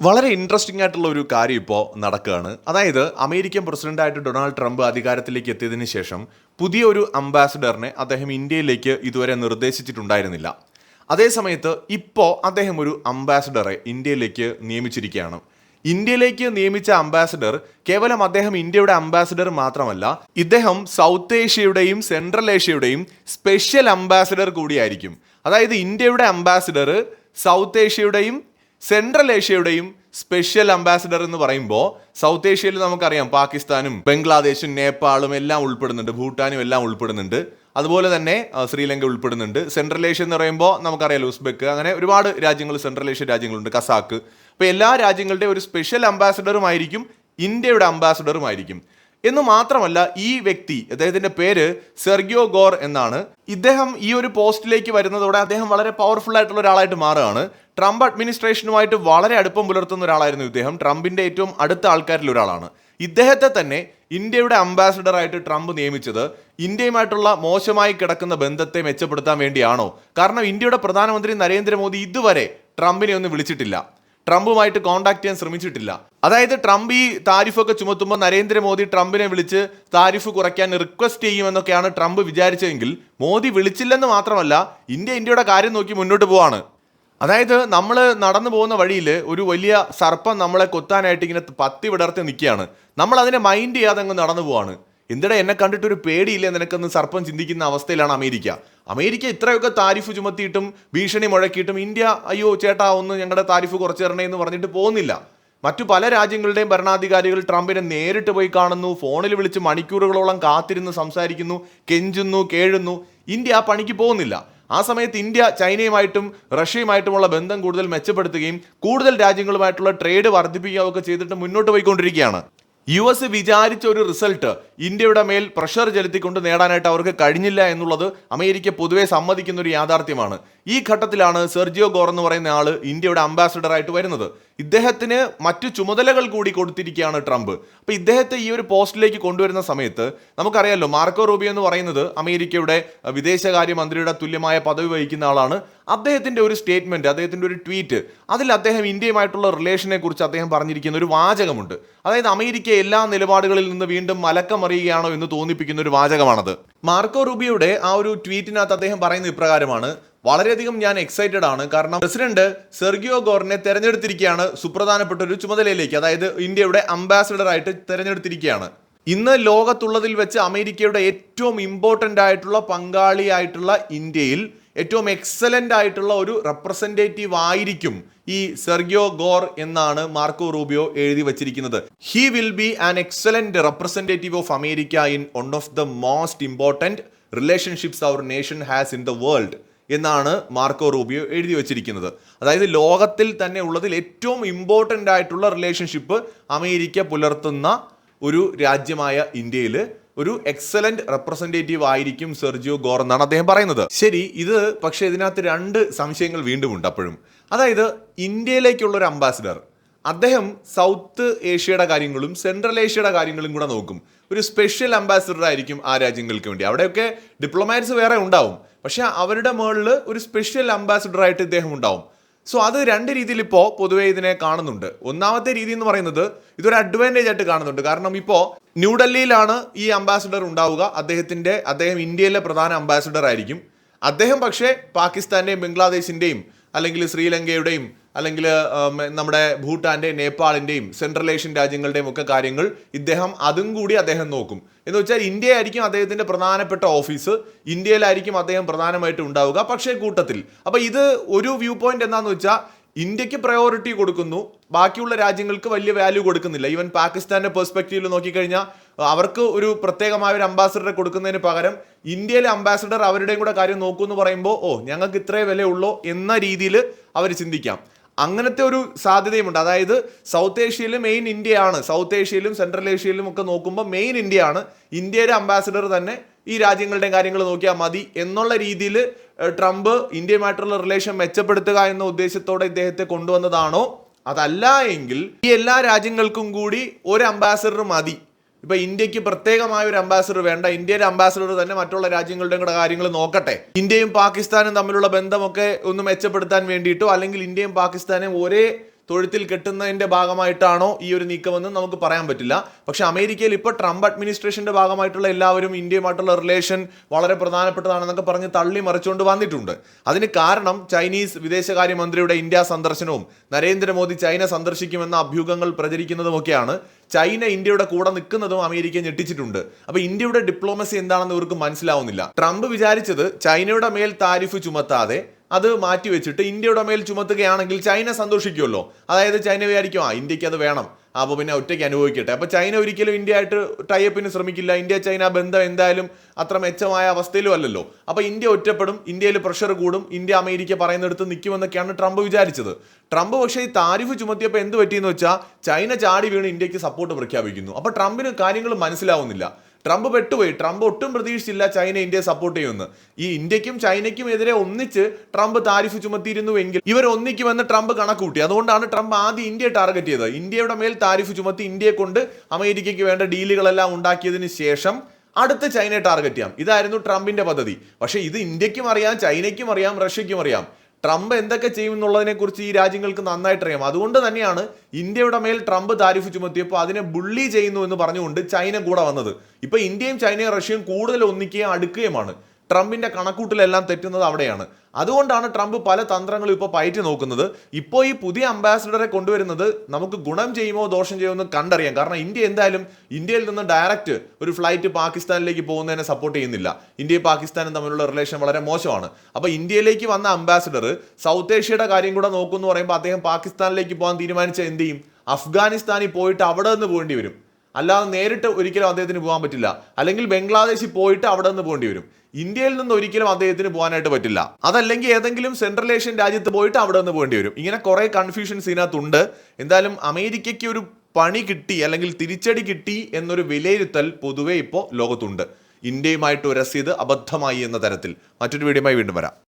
വളരെ ഇൻട്രസ്റ്റിംഗ് ആയിട്ടുള്ള ഒരു കാര്യം ഇപ്പോൾ നടക്കുകയാണ് അതായത് അമേരിക്കൻ പ്രസിഡന്റായിട്ട് ഡൊണാൾഡ് ട്രംപ് അധികാരത്തിലേക്ക് എത്തിയതിനു ശേഷം പുതിയ ഒരു അംബാസിഡറിനെ അദ്ദേഹം ഇന്ത്യയിലേക്ക് ഇതുവരെ നിർദ്ദേശിച്ചിട്ടുണ്ടായിരുന്നില്ല. അതേസമയത്ത് ഇപ്പോൾ അദ്ദേഹം ഒരു അംബാസിഡറെ ഇന്ത്യയിലേക്ക് നിയമിച്ചിരിക്കുകയാണ്. ഇന്ത്യയിലേക്ക് നിയമിച്ച അംബാസിഡർ കേവലം അദ്ദേഹം ഇന്ത്യയുടെ അംബാസിഡർ മാത്രമല്ല ഇദ്ദേഹം സൗത്ത് ഏഷ്യയുടെയും സെൻട്രൽ ഏഷ്യയുടെയും സ്പെഷ്യൽ അംബാസിഡർ കൂടിയായിരിക്കും. അതായത് ഇന്ത്യയുടെ അംബാസിഡർ സൗത്ത് ഏഷ്യയുടെയും സെൻട്രൽ ഏഷ്യയുടെയും സ്പെഷ്യൽ അംബാസിഡർ എന്ന് പറയുമ്പോൾ സൗത്ത് ഏഷ്യയിൽ നമുക്കറിയാം പാകിസ്ഥാനും ബംഗ്ലാദേശും നേപ്പാളും എല്ലാം ഉൾപ്പെടുന്നുണ്ട് ഭൂട്ടാനും എല്ലാം ഉൾപ്പെടുന്നുണ്ട്. അതുപോലെ തന്നെ ശ്രീലങ്ക ഉൾപ്പെടുന്നുണ്ട്. സെൻട്രൽ ഏഷ്യ എന്ന് പറയുമ്പോൾ നമുക്കറിയാലോ ഉസ്ബെക്ക് അങ്ങനെ ഒരുപാട് രാജ്യങ്ങൾ സെൻട്രൽ ഏഷ്യ രാജ്യങ്ങളുണ്ട് കസാക്ക്. അപ്പോൾ എല്ലാ രാജ്യങ്ങളുടെയും ഒരു സ്പെഷ്യൽ അംബാസിഡറുമായിരിക്കും ഇന്ത്യയുടെ അംബാസിഡറുമായിരിക്കും. എന്ന് മാത്രമല്ല ഈ വ്യക്തി അദ്ദേഹത്തിന്റെ പേര് സെർഗിയോ ഗോർ എന്നാണ്. ഇദ്ദേഹം ഈ ഒരു പോസ്റ്റിലേക്ക് വരുന്നതോടെ അദ്ദേഹം വളരെ പവർഫുൾ ആയിട്ടുള്ള ഒരാളായിട്ട് മാറുകയാണ്. ട്രംപ് അഡ്മിനിസ്ട്രേഷനുമായിട്ട് വളരെ അടുപ്പം പുലർത്തുന്ന ഒരാളായിരുന്നു ഇദ്ദേഹം. ട്രംപിന്റെ ഏറ്റവും അടുത്ത ആൾക്കാരിൽ ഒരാളാണ്. ഇദ്ദേഹത്തെ തന്നെ ഇന്ത്യയുടെ അംബാസിഡർ ആയിട്ട് ട്രംപ് നിയമിച്ചത് ഇന്ത്യയുമായിട്ടുള്ള മോശമായി കിടക്കുന്ന ബന്ധത്തെ മെച്ചപ്പെടുത്താൻ വേണ്ടിയാണോ? കാരണം ഇന്ത്യയുടെ പ്രധാനമന്ത്രി നരേന്ദ്രമോദി ഇതുവരെ ട്രംപിനെ ഒന്നും വിളിച്ചിട്ടില്ല. ട്രംപുമായിട്ട് കോണ്ടാക്ട് ചെയ്യാൻ ശ്രമിച്ചിട്ടില്ല. അതായത് ട്രംപ് ഈ താരിഫൊക്കെ ചുമത്തുമ്പോൾ നരേന്ദ്രമോദി ട്രംപിനെ വിളിച്ച് താരിഫ് കുറയ്ക്കാൻ റിക്വസ്റ്റ് ചെയ്യുമെന്നൊക്കെയാണ് ട്രംപ് വിചാരിച്ചതെങ്കിൽ മോദി വിളിച്ചില്ലെന്ന് മാത്രമല്ല ഇന്ത്യ ഇന്ത്യയുടെ കാര്യം നോക്കി മുന്നോട്ട് പോവാണ്. അതായത് നമ്മൾ നടന്നു പോകുന്ന വഴിയിൽ ഒരു വലിയ സർപ്പം നമ്മളെ കൊത്താനായിട്ട് ഇങ്ങനെ പത്തി വിടർത്തി നിൽക്കുകയാണ്. നമ്മൾ അതിനെ മൈൻഡ് ചെയ്യാതെ അങ്ങ് നടന്നു പോവാണ്. എന്തിനാ എന്നെ കണ്ടിട്ട് ഒരു പേടിയില്ല നിനക്കെന്ന് സർപ്പം ചിന്തിക്കുന്ന അവസ്ഥയിലാണ് അമേരിക്ക. അമേരിക്ക ഇത്രയൊക്കെ താരിഫ് ചുമത്തിയിട്ടും ഭീഷണി മുഴക്കിയിട്ടും ഇന്ത്യ അയ്യോ ചേട്ടാ ഒന്ന് ഞങ്ങളുടെ താരിഫ് കുറച്ച് തരണേ എന്ന് പറഞ്ഞിട്ട് പോകുന്നില്ല. മറ്റു പല രാജ്യങ്ങളുടെയും ഭരണാധികാരികൾ ട്രംപിനെ നേരിട്ട് പോയി കാണുന്നു ഫോണിൽ വിളിച്ച് മണിക്കൂറുകളോളം കാത്തിരുന്ന് സംസാരിക്കുന്നു കെഞ്ചുന്നു കേഴുന്നു. ഇന്ത്യ ആ പണിക്ക് പോകുന്നില്ല. ആ സമയത്ത് ഇന്ത്യ ചൈനയുമായിട്ടും റഷ്യയുമായിട്ടുമുള്ള ബന്ധം കൂടുതൽ മെച്ചപ്പെടുത്തുകയും കൂടുതൽ രാജ്യങ്ങളുമായിട്ടുള്ള ട്രേഡ് വർദ്ധിപ്പിക്കുകയും ഒക്കെ ചെയ്തിട്ട് മുന്നോട്ട് പോയിക്കൊണ്ടിരിക്കുകയാണ്. യു എസ് വിചാരിച്ച ഒരു റിസൾട്ട് ഇന്ത്യയുടെ മേൽ പ്രഷർ ചെലുത്തിക്കൊണ്ട് നേടാനായിട്ട് അവർക്ക് കഴിഞ്ഞില്ല എന്നുള്ളത് അമേരിക്ക പൊതുവെ സമ്മതിക്കുന്ന ഒരു യാഥാർത്ഥ്യമാണ്. ഈ ഘട്ടത്തിലാണ് സെർജിയോ ഗോർ എന്ന് പറയുന്ന ആൾ ഇന്ത്യയുടെ അംബാസിഡർ ആയിട്ട് വരുന്നത്. ഇദ്ദേഹത്തിന് മറ്റു ചുമതലകൾ കൂടി കൊടുത്തിരിക്കുകയാണ് ട്രംപ്. അപ്പോൾ ഇദ്ദേഹത്തെ ഈ ഒരു പോസ്റ്റിലേക്ക് കൊണ്ടുവരുന്ന സമയത്ത് നമുക്കറിയാമല്ലോ മാർക്കോ റൂബിയോ എന്ന് പറയുന്നത് അമേരിക്കയുടെ വിദേശകാര്യമന്ത്രിയുടെ വിദേശകാര്യ മന്ത്രിയുടെ തുല്യമായ പദവി വഹിക്കുന്ന ആളാണ്. അദ്ദേഹത്തിന്റെ ഒരു സ്റ്റേറ്റ്മെന്റ് അദ്ദേഹത്തിന്റെ ഒരു ട്വീറ്റ് അതിൽ അദ്ദേഹം ഇന്ത്യയുമായിട്ടുള്ള റിലേഷനെ കുറിച്ച് അദ്ദേഹം പറഞ്ഞിരിക്കുന്ന ഒരു വാചകമുണ്ട്. അതായത് അമേരിക്ക എല്ലാ നിലപാടുകളിൽ നിന്ന് വീണ്ടും മലക്കമറിയുകയാണോ എന്ന് തോന്നിപ്പിക്കുന്ന ഒരു വാചകമാണത്. മാർക്കോ റൂബിയുടെ ആ ഒരു ട്വീറ്റിനകത്ത് അദ്ദേഹം പറയുന്ന ഇപ്രകാരമാണ് വളരെയധികം ഞാൻ എക്സൈറ്റഡ് ആണ്. കാരണം പ്രസിഡന്റ് സെർഗിയോ ഗോറിനെ തെരഞ്ഞെടുത്തിരിക്കുകയാണ് സുപ്രധാനപ്പെട്ട ഒരു ചുമതലയിലേക്ക് അതായത് ഇന്ത്യയുടെ അംബാസിഡർ ആയിട്ട് തെരഞ്ഞെടുത്തിരിക്കുകയാണ് ഇന്ന് ലോകത്തുള്ളതിൽ വെച്ച് അമേരിക്കയുടെ ഏറ്റവും ഇമ്പോർട്ടന്റ് ആയിട്ടുള്ള പങ്കാളിയായിട്ടുള്ള ഇന്ത്യയിൽ ഏറ്റവും എക്സലന്റ് ആയിട്ടുള്ള ഒരു റെപ്രസെന്റേറ്റീവ് ആയിരിക്കും ഈ സെർഗിയോ ഗോർ എന്നാണ് മാർക്കോ റൂബിയോ എഴുതി വച്ചിരിക്കുന്നത്. He will be an excellent representative of America in one of the most important relationships our nation has in the world എന്നാണ് മാർക്കോ റൂബിയോ എഴുതി വച്ചിരിക്കുന്നത്. അതായത് ലോകത്തിൽ തന്നെ ഉള്ളതിൽ ഏറ്റവും ഇമ്പോർട്ടന്റ് ആയിട്ടുള്ള റിലേഷൻഷിപ്പ് അമേരിക്ക പുലർത്തുന്ന ഒരു രാജ്യമായ ഇന്ത്യയിൽ ഒരു എക്സലന്റ് റെപ്രസെന്റേറ്റീവ് ആയിരിക്കും സെർജിയോ ഗോർ എന്നാണ് അദ്ദേഹം പറയുന്നത്. ശരി ഇത് പക്ഷേ ഇതിനകത്ത് രണ്ട് സംശയങ്ങൾ വീണ്ടും ഉണ്ട് അപ്പോഴും. അതായത് ഇന്ത്യയിലേക്കുള്ള ഒരു അംബാസിഡർ അദ്ദേഹം സൗത്ത് ഏഷ്യയുടെ കാര്യങ്ങളും സെൻട്രൽ ഏഷ്യയുടെ കാര്യങ്ങളും കൂടെ നോക്കും. ഒരു സ്പെഷ്യൽ അംബാസിഡർ ആയിരിക്കും ആ രാജ്യങ്ങൾക്ക് വേണ്ടി. അവിടെയൊക്കെ ഡിപ്ലോമാറ്റ്സ് വേറെ ഉണ്ടാവും. പക്ഷെ അവരുടെ മുകളിൽ ഒരു സ്പെഷ്യൽ അംബാസിഡർ ആയിട്ട് ഇദ്ദേഹം ഉണ്ടാവും. സോ അത് രണ്ട് രീതിയിൽ ഇപ്പോൾ പൊതുവെ ഇതിനെ കാണുന്നുണ്ട്. ഒന്നാമത്തെ രീതി എന്ന് പറയുന്നത് ഇതൊരു അഡ്വാന്റേജ് ആയിട്ട് കാണുന്നുണ്ട്. കാരണം ഇപ്പോൾ ന്യൂഡൽഹിയിലാണ് ഈ അംബാസിഡർ ഉണ്ടാവുക. അദ്ദേഹത്തിന്റെ അദ്ദേഹം ഇന്ത്യയിലെ പ്രധാന അംബാസിഡർ ആയിരിക്കും. അദ്ദേഹം പക്ഷേ പാകിസ്ഥാന്റെയും ബംഗ്ലാദേശിന്റെയും അല്ലെങ്കിൽ ശ്രീലങ്കയുടെയും അല്ലെങ്കിൽ നമ്മുടെ ഭൂട്ടാന്റെയും നേപ്പാളിന്റെയും സെൻട്രൽ ഏഷ്യൻ രാജ്യങ്ങളുടെയും ഒക്കെ കാര്യങ്ങൾ ഇദ്ദേഹം അതും കൂടി അദ്ദേഹം നോക്കും. എന്ന് വെച്ചാൽ ഇന്ത്യ ആയിരിക്കും അദ്ദേഹത്തിന്റെ പ്രധാനപ്പെട്ട ഓഫീസ് ഇന്ത്യയിലായിരിക്കും അദ്ദേഹം പ്രധാനമായിട്ട് ഉണ്ടാവുക പക്ഷേ കൂട്ടത്തിൽ. അപ്പോൾ ഇത് ഒരു വ്യൂ പോയിന്റ് എന്താണെന്ന് വെച്ചാൽ ഇന്ത്യയ്ക്ക് പ്രയോറിറ്റി കൊടുക്കുന്നു. ബാക്കിയുള്ള രാജ്യങ്ങൾക്ക് വലിയ വാല്യൂ കൊടുക്കുന്നില്ല. ഈവൻ പാകിസ്ഥാന്റെ പെർസ്പെക്റ്റീവിൽ നോക്കിക്കഴിഞ്ഞാൽ അവർക്ക് ഒരു പ്രത്യേകമായ ഒരു അംബാസിഡറെ കൊടുക്കുന്നതിന് പകരം ഇന്ത്യയിലെ അംബാസിഡർ അവരുടെയും കൂടെ കാര്യം നോക്കൂ എന്ന് പറയുമ്പോൾ ഓ ഞങ്ങൾക്ക് ഇത്രേ വിലയുള്ളൂ എന്ന രീതിയിൽ അവർ ചിന്തിക്കാം. അങ്ങനത്തെ ഒരു സാധ്യതയുമുണ്ട്. അതായത് സൗത്ത് ഏഷ്യയിൽ മെയിൻ ഇന്ത്യയാണ്. സൗത്ത് ഏഷ്യയിലും സെൻട്രൽ ഏഷ്യയിലും ഒക്കെ നോക്കുമ്പോൾ മെയിൻ ഇന്ത്യയാണ്. ഇന്ത്യയുടെ അംബാസിഡർ തന്നെ ഈ രാജ്യങ്ങളുടെയും കാര്യങ്ങൾ നോക്കിയാൽ മതി എന്നുള്ള രീതിയിൽ ട്രംപ് ഇന്ത്യയുമായിട്ടുള്ള റിലേഷൻ മെച്ചപ്പെടുത്തുക എന്ന ഉദ്ദേശത്തോടെ ഇദ്ദേഹത്തെ കൊണ്ടുവന്നതാണോ? അതല്ല എങ്കിൽ ഈ എല്ലാ രാജ്യങ്ങൾക്കും കൂടി ഒരു അംബാസഡർ മതി. ഇപ്പൊ ഇന്ത്യയ്ക്ക് പ്രത്യേകമായ ഒരു അംബാസഡർ വേണ്ട. ഇന്ത്യയുടെ അംബാസഡർ തന്നെ മറ്റുള്ള രാജ്യങ്ങളുടെയും കൂടെ കാര്യങ്ങൾ നോക്കട്ടെ. ഇന്ത്യയും പാകിസ്ഥാനും തമ്മിലുള്ള ബന്ധമൊക്കെ ഒന്ന് മെച്ചപ്പെടുത്താൻ വേണ്ടിയിട്ടോ അല്ലെങ്കിൽ ഇന്ത്യയും പാകിസ്ഥാനും ഒരേ തൊഴുത്തിൽ കെട്ടുന്നതിന്റെ ഭാഗമായിട്ടാണോ ഈ ഒരു നീക്കമെന്ന് നമുക്ക് പറയാൻ പറ്റില്ല. പക്ഷെ അമേരിക്കയിൽ ഇപ്പോൾ ട്രംപ് അഡ്മിനിസ്ട്രേഷന്റെ ഭാഗമായിട്ടുള്ള എല്ലാവരും ഇന്ത്യയുമായിട്ടുള്ള റിലേഷൻ വളരെ പ്രധാനപ്പെട്ടതാണെന്നൊക്കെ പറഞ്ഞ് തള്ളി മറിച്ചുകൊണ്ട് വന്നിട്ടുണ്ട്. അതിന് കാരണം ചൈനീസ് വിദേശകാര്യമന്ത്രിയുടെ ഇന്ത്യ സന്ദർശനവും നരേന്ദ്രമോദി ചൈന സന്ദർശിക്കുമെന്ന അഭ്യൂഹങ്ങൾ പ്രചരിക്കുന്നതുമൊക്കെയാണ്. ചൈന ഇന്ത്യയുടെ കൂടെ നിൽക്കുന്നതും അമേരിക്ക ഞെട്ടിച്ചിട്ടുണ്ട്. അപ്പൊ ഇന്ത്യയുടെ ഡിപ്ലോമസി എന്താണെന്ന് ഇവർക്ക് മനസ്സിലാവുന്നില്ല. ട്രംപ് വിചാരിച്ചത് ചൈനയുടെ മേൽ താരിഫ് ചുമത്താതെ അത് മാറ്റിവെച്ചിട്ട് ഇന്ത്യയുടെ മേൽ ചുമത്തുകയാണെങ്കിൽ ചൈന സന്തോഷിക്കുമല്ലോ. അതായത് ചൈന വിചാരിക്കും ആ ഇന്ത്യയ്ക്ക് അത് വേണം. അപ്പോൾ പിന്നെ ഒറ്റയ്ക്ക് അനുഭവിക്കട്ടെ. അപ്പോൾ ചൈന ഒരിക്കലും ഇന്ത്യ ആയിട്ട് ടൈപ്പിന് ശ്രമിക്കില്ല. ഇന്ത്യ ചൈന ബന്ധം എന്തായാലും അത്ര മെച്ചമായ അവസ്ഥയിലും അല്ലല്ലോ. അപ്പോൾ ഇന്ത്യ ഒറ്റപ്പെടും ഇന്ത്യയിൽ പ്രഷർ കൂടും ഇന്ത്യ അമേരിക്ക പറയുന്നിടത്ത് നിൽക്കുമെന്നൊക്കെയാണ് ട്രംപ് വിചാരിച്ചത്. ട്രംപ് പക്ഷേ ഈ താരിഫ് ചുമത്തിയപ്പോൾ എന്ത് പറ്റിയെന്ന് വെച്ചാൽ ചൈന ചാടി വീണ് ഇന്ത്യയ്ക്ക് സപ്പോർട്ട് പ്രഖ്യാപിക്കുന്നു. അപ്പോൾ ട്രംപിന് കാര്യങ്ങൾ മനസ്സിലാവുന്നില്ല. ട്രംപ് പെട്ടുപോയി. ട്രംപ് ഒട്ടും പ്രതീക്ഷിച്ചില്ല ചൈന ഇന്ത്യയെ സപ്പോർട്ട് ചെയ്യുമെന്ന്. ഈ ഇന്ത്യക്കും ചൈനയ്ക്കും എതിരെ ഒന്നിച്ച് ട്രംപ് താരിഫ് ചുമത്തിയിരുന്നുവെങ്കിൽ ഇവർ ഒന്നിക്കുമെന്ന് ട്രംപ് കണക്കൂട്ടി അതുകൊണ്ടാണ് ട്രംപ് ആദ്യം ഇന്ത്യയെ ടാർഗറ്റ് ചെയ്തത്. ഇന്ത്യയുടെ മേൽ താരിഫ് ചുമത്തി ഇന്ത്യയെ കൊണ്ട് അമേരിക്കയ്ക്ക് വേണ്ട ഡീലുകളെല്ലാം ഉണ്ടാക്കിയതിന് ശേഷം അടുത്ത ചൈനയെ ടാർഗറ്റ് ചെയ്യാം. ഇതായിരുന്നു ട്രംപിന്റെ പദ്ധതി. പക്ഷേ ഇത് ഇന്ത്യക്കും അറിയാം ചൈനയ്ക്കും അറിയാം റഷ്യയ്ക്കും അറിയാം. ട്രംപ് എന്തൊക്കെ ചെയ്യും എന്നുള്ളതിനെ കുറിച്ച് ഈ രാജ്യങ്ങൾക്ക് നന്നായിട്ട് അറിയാം. അതുകൊണ്ട് തന്നെയാണ് ഇന്ത്യയുടെ മേൽ ട്രംപ് താരിഫ് ചുമത്തിയപ്പോൾ അതിനെ ബുള്ളി ചെയ്യുന്നു എന്ന് പറഞ്ഞുകൊണ്ട് ചൈന കൂടെ വന്നത്. ഇപ്പൊ ഇന്ത്യയും ചൈനയും റഷ്യയും കൂടുതൽ ഒന്നിക്കുകയും അടുക്കുകയുമാണ്. ട്രംപിന്റെ കണക്കൂട്ടിലെല്ലാം തെറ്റുന്നത് അവിടെയാണ്. അതുകൊണ്ടാണ് ട്രംപ് പല തന്ത്രങ്ങളും ഇപ്പോൾ പയറ്റി നോക്കുന്നത്. ഇപ്പോൾ ഈ പുതിയ അംബാസിഡറെ കൊണ്ടുവരുന്നത് നമുക്ക് ഗുണം ചെയ്യുമോ ദോഷം ചെയ്യുമോ എന്ന് കണ്ടറിയാം. കാരണം ഇന്ത്യ എന്തായാലും ഇന്ത്യയിൽ നിന്ന് ഡയറക്റ്റ് ഒരു ഫ്ലൈറ്റ് പാകിസ്ഥാനിലേക്ക് പോകുന്നതിനെ സപ്പോർട്ട് ചെയ്യുന്നില്ല. ഇന്ത്യയും പാകിസ്ഥാനും തമ്മിലുള്ള റിലേഷൻ വളരെ മോശമാണ്. അപ്പോൾ ഇന്ത്യയിലേക്ക് വന്ന അംബാസിഡർ സൗത്ത് ഏഷ്യയുടെ കാര്യം കൂടെ നോക്കുമെന്ന് പറയുമ്പോൾ അദ്ദേഹം പാകിസ്ഥാനിലേക്ക് പോകാൻ തീരുമാനിച്ച എന്ത് ചെയ്യും? അഫ്ഗാനിസ്ഥാനിൽ പോയിട്ട് അവിടെ നിന്ന് പോകേണ്ടി വരും. അല്ലാതെ നേരിട്ട് ഒരിക്കലും അദ്ദേഹത്തിന് പോകാൻ പറ്റില്ല. അല്ലെങ്കിൽ ബംഗ്ലാദേശിൽ പോയിട്ട് അവിടെ നിന്ന് പോകേണ്ടി വരും. ഇന്ത്യയിൽ നിന്ന് ഒരിക്കലും അദ്ദേഹത്തിന് പോകാനായിട്ട് പറ്റില്ല. അതല്ലെങ്കിൽ ഏതെങ്കിലും സെൻട്രൽ ഏഷ്യൻ രാജ്യത്ത് പോയിട്ട് അവിടെ നിന്ന് പോകേണ്ടി വരും. ഇങ്ങനെ കുറെ കൺഫ്യൂഷൻസ് ഇതിനകത്തുണ്ട്. എന്തായാലും അമേരിക്കയ്ക്ക് ഒരു പണി കിട്ടി അല്ലെങ്കിൽ തിരിച്ചടി കിട്ടി എന്നൊരു വിലയിരുത്തൽ പൊതുവെ ഇപ്പോൾ ലോകത്തുണ്ട്. ഇന്ത്യയുമായിട്ട് ഉരസിയത് അബദ്ധമായി എന്ന തരത്തിൽ. മറ്റൊരു വീഡിയോയുമായി വീണ്ടും വരാം.